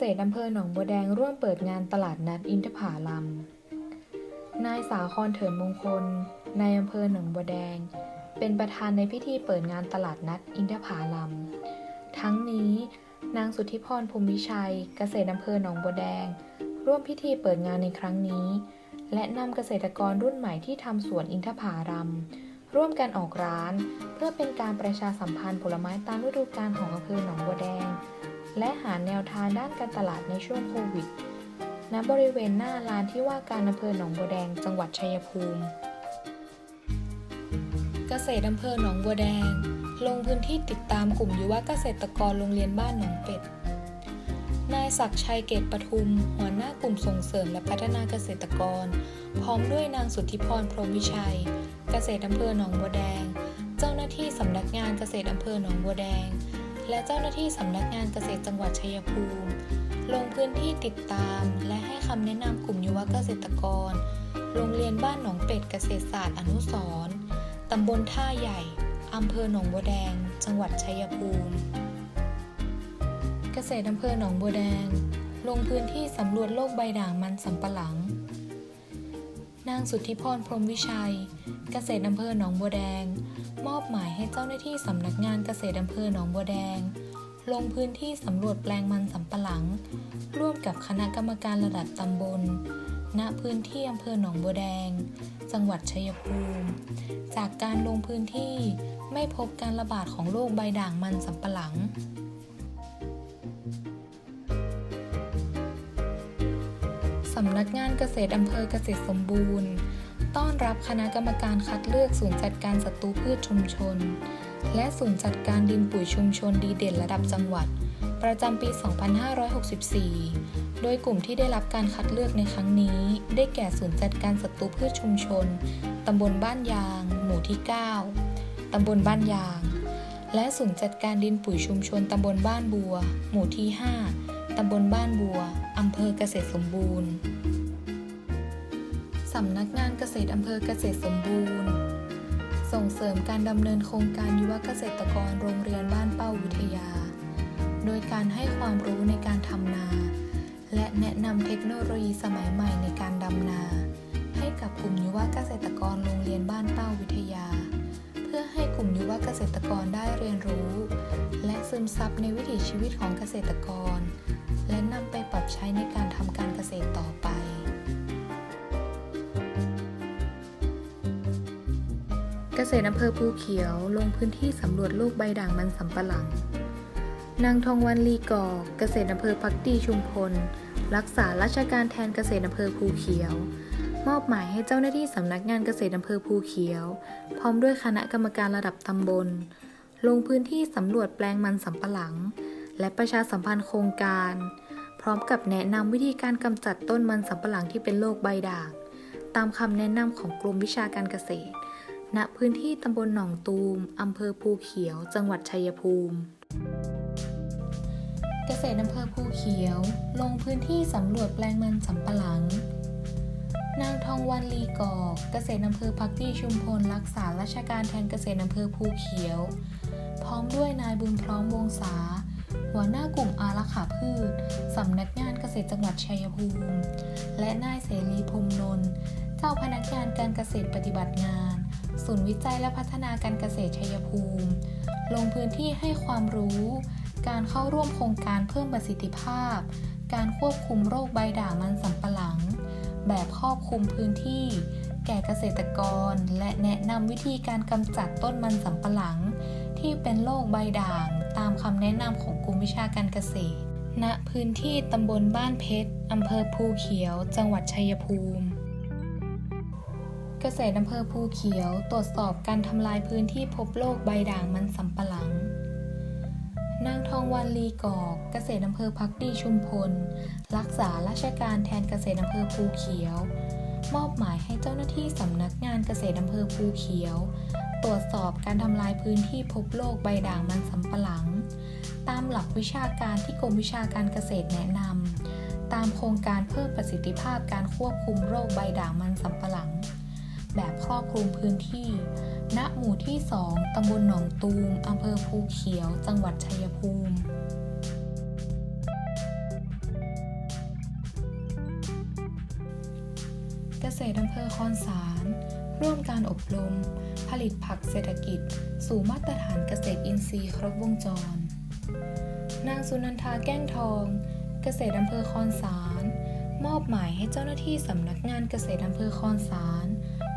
ษตรอำเภอหนองบัวแดงร่วมเปิดงานตลาดนัดอินทผาลัม นายสาครเถิดมงคล นายอำเภอหนองบัวแดง เป็นประธานในพิธีเปิดงานตลาดนัดอินทผาลัม ทั้งนี้ นางสุทธิพรภูมิชัย เกษตรอำเภอหนองบัวแดง ร่วมพิธีเปิดงานในครั้งนี้ และนำเกษตรกรรุ่นใหม่ที่ทำสวนอินทผาลัมร่วมกันออกร้าน เพื่อเป็นการประชาสัมพันธ์ผลไม้ตามฤดูกาลของอำเภอหนองบัวแดง และหาแนวทางด้านการตลาดในช่วงโควิด ณ บริเวณหน้าลานที่ว่าการอำเภอหนองบัวแดง จังหวัดชัยภูมิ เกษตรอำเภอหนองบัวแดง ลงพื้นที่ติดตามกลุ่มยุวเกษตรกรโรงเรียนบ้านหนองเป็ด นายศักชัยเกตปทุม หัวหน้ากลุ่มส่งเสริมและพัฒนาเกษตรกร พร้อมด้วยนางสุทธิพรพรหมวิชัย เกษตรอำเภอหนองบัวแดง เจ้าหน้าที่สำนักงานเกษตรอำเภอหนองบัวแดง และเจ้าหน้าที่สำนักงานเกษตรจังหวัดชัยภูมิ ลงพื้นที่ติดตาม และให้คำแนะนำกลุ่มยุวเกษตรกร โรงเรียนบ้านหนองเป็ดเกษตรศาสตร์อนุสร์ตำบลท่าใหญ่อำเภอหนองบัวแดง จังหวัดชัยภูมิ เกษตรอำเภอหนองบัวแดง ลงพื้นที่สำรวจโรคใบด่างมันสำปะหลัง นางสุทธิพรพรมวิชัย เกษตรอำเภอหนองบัวแดง มอบหมายให้เจ้าหน้าที่สำนักงานเกษตรอำเภอหนองบัวแดง ลงพื้นที่สำรวจแปลงมันสำปะหลัง ร่วมกับคณะกรรมการระดับตำบล ณพื้นที่อำเภอหนองบัวแดง จังหวัดชัยภูมิ จากการลงพื้นที่ไม่พบการระบาดของโรคใบด่างมันสำปะหลังำนักงานเกษตรอำเภอเกษตรสมบูรณ์ ต้อนรับคณะกรรมการคัดเลือกศูนย์จัดการศัตรูพืชชุมชน และศูนย์จัดการดินปุ๋ยชุมชนดีเด่นระดับจังหวัด ประจำปี 2564 โดยกลุ่มที่ได้รับการคัดเลือกในครั้งนี้ ได้แก่ศูนย์จัดการศัตรูพืชชุมชน ตำบลบ้านยาง หมู่ที่ 9 ตำบลบ้านยาง และศูนย์จัดการดินปุ๋ยชุมชนตำบลบ้านบัว หมู่ที่ 5ำบลบ้านบัว อำเภอเกษตรสมบูรณ์ สำนักงานเกษตรอำเภอเกษตรสมบูรณ์ ส่งเสริมการดำเนินโครงการยุวเกษตรกรโรงเรียนบ้านเป้าวิทยา โดยการให้ความรู้ในการทำนา และแนะนำเทคโนโลยีสมัยใหม่ในการดำนา ให้กับกลุ่มยุวเกษตรกรโรงเรียนบ้านเป้าวิทยา เพื่อให้กลุ่มยุวเกษตรกรได้เรียนรู้ และซึมซับในวิถีชีวิตของเกษตรกร และนำไปปรับใช้ในการทำการเกษตรต่อไป เกษตรอำเภอภูเขียวลงพื้นที่สำรวจโรคใบด่างมันสำปะหลัง นางทองวันลีกอกเกษตรอำเภอพักดีชุมพล รักษาราชการแทนเกษตรอำเภอภูเขียว มอบหมายให้เจ้าหน้าที่สำนักงานเกษตรอำเภอภูเขียว พร้อมด้วยคณะกรรมการระดับตำบล ลงพื้นที่สำรวจแปลงมันสำปะหลังและประชาสัมพันธ์โครงการ พร้อมกับแนะนำวิธีการกำจัดต้นมันสำปะหลังที่เป็นโรคใบด่าง ตามคำแนะนำของกรมวิชาการเกษตร ณ พื้นที่ตำบลหนองตูมอำเภอภูเขียว จังหวัดชัยภูมิ เกษตรอำเภอภูเขียว ลงพื้นที่สำรวจแปลงมันสำปะหลัง นางทองวันลีกอกเกษตรอำเภอพักดีชุมพลรักษาราชการแทนเกษตรอำเภอภูเขียว พร้อมด้วยนายบุญพร้อมวงศาหัวหน้ากลุ่มอารักขาำนักงานเกษตรจังหวัดชัยภูมิ และนายเสรีพรมนนท์เจ้าพนักงานการเกษตรปฏิบัติงาน ศูนย์วิจัยและพัฒนาการเกษตรชัยภูมิ ลงพื้นที่ให้ความรู้ การเข้าร่วมโครงการเพิ่มประสิทธิภาพ การควบคุมโรคใบด่างมันสำปะหลัง แบบครอบคลุมพื้นที่ แก่เกษตรกร และแนะนำวิธีการกำจัดต้นมันสำปะหลัง ที่เป็นโรคใบด่าง ตามคำแนะนำของกรมวิชาการเกษตร ณพื้นที่ตำบลบ้านเพชร อำเภอภูเขียว จังหวัดชัยภูมิ เกษตรอำเภอภูเขียวตรวจสอบการทำลายพื้นที่พบโรคใบด่างมันสำปะหลัง นางทองวันลีกอกเกษตรอำเภอพักดีชุมพล รักษาราชการแทนเกษตรอำเภอภูเขียว มอบหมายให้เจ้าหน้าที่สำนักงานเกษตรอำเภอภูเขียว ตรวจสอบการทำลายพื้นที่พบโรคใบด่างมันสำปะหลัง ตามหลักวิชาการที่กรมวิชาการเกษตรแนะนำตามโครงการเพิ่มประสิทธิภาพการควบคุมโรคใบด่างมันสำปะหลัง แบบครอบคลุมพื้นที่ ณ หมู่ที่ 2ตำบลหนองตูมอำเภอภูเขียว จังหวัดชัยภูมิเกษตรอำเภอคอนสาร ร่วมการอบรม ผลิตผักเศรษฐกิจ สู่มาตรฐานเกษตรอินทรีย์ครบวงจร นางสุนันทาแก้งทอง เกษตรอำเภอคอนสาร มอบหมายให้เจ้าหน้าที่สำนักงานเกษตรอำเภอคอนสาร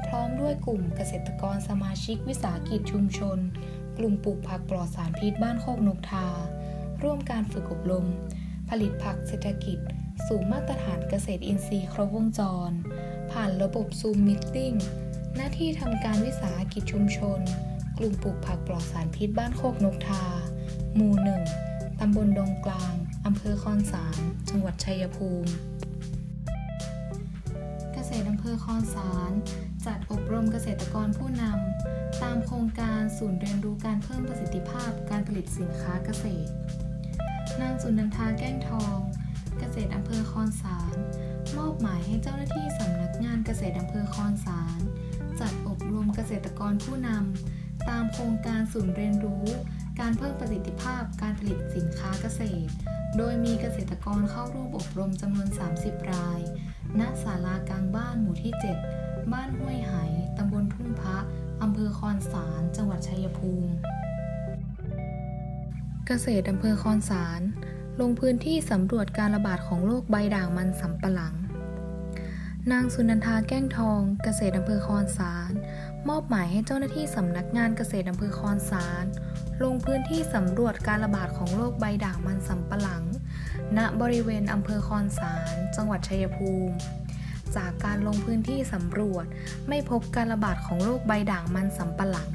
พร้อมด้วยกลุ่มเกษตรกรสมาชิกวิสาหกิจชุมชน กลุ่มปลูกผักปลอดสารพิษบ้านโคกนกทา ร่วมการฝึกอบรม ผลิตผักเศรษฐกิจ สู่มาตรฐานเกษตรอินทรีย์ครบวงจรผ่านระบบซูมมิทติ้ง หน้าที่ทำการวิสาหกิจชุมชน กลุ่มปลูกผักปลอดสารพิษบ้านโคกนกทา หมู่หนึ่งตำบลดงกลางอำเภอคอนสารจังหวัดชัยภูมิ เกษตรอำเภอคอนสารจัดอบรมเกษตรกรผู้นำตามโครงการศูนย์เรียนรู้การเพิ่มประสิทธิภาพการผลิตสินค้าเกษตร นางสุนันทาแก้งทอง เกษตรอำเภอคอนสาร มอบหมายให้เจ้าหน้าที่สำนักงานเกษตรอำเภอคอนสาร จัดอบรมเกษตรกรผู้นำตามโครงการศูนย์เรียนรู้ การเพิ่มประสิทธิภาพการผลิตสินค้าเกษตร โดยมีเกษตรกรเข้าร่วมอบรมจำนวน 30 ราย ณ ศาลากลางบ้านหมู่ที่ 7 บ้านห้วยไหตำบลทุ่งพระอำเภอคอนสาร จังหวัดชัยภูมิ เกษตรอำเภอคอนสาร ลงพื้นที่สำรวจการระบาดของโรคใบด่างมันสำปะหลัง นางสุนันทาแก้งทองเกษตรอำเภอคอนสาร มอบหมายให้เจ้าหน้าที่สำนักงานเกษตรอำเภอคอนสาร ลงพื้นที่สำรวจการระบาดของโรคใบด่างมันสำปะหลัง ณบริเวณอำเภอคอนสาร จังหวัดชัยภูมิ จากการลงพื้นที่สำรวจไม่พบการระบาดของโรคใบด่างมันสำปะหลัง